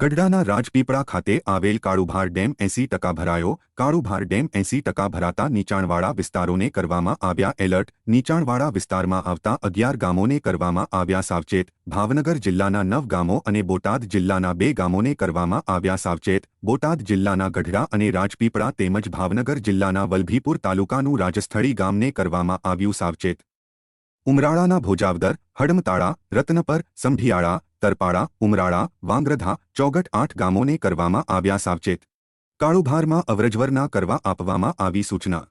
ગઢડાના રાજપીપળા ખાતે આવેલ કાળુભાર ડેમ એસી ટકા ભરાયો. કાળુભાર ડેમ એસી ટકા ભરાતા નીચાણવાળા વિસ્તારોને કરવામાં આવ્યા એલર્ટ. નીચાણવાળા વિસ્તારમાં આવતા અગિયાર ગામોને કરવામાં આવ્યા સાવચેત. ભાવનગર જિલ્લાના નવ ગામો અને બોટાદ જિલ્લાના બે ગામોને કરવામાં આવ્યા સાવચેત. બોટાદ જિલ્લાના ગઢડા અને રાજપીપળા તેમજ ભાવનગર જિલ્લાના વલભીપુર તાલુકાનું રાજસ્થળી ગામને કરવામાં આવ્યું સાવચેત. ઉમરાળાના ભોજાવદર, હડમતાળા, રત્નપર સંભિયાળા તરપાડા ઉમરાળા, વાંગ્રધા ચોગટ આઠ ગામોને કરવામાં આવ્યા સાવચેત. કાળુભારમાં અવરજવર ના કરવા આપવામાં આવી સૂચના.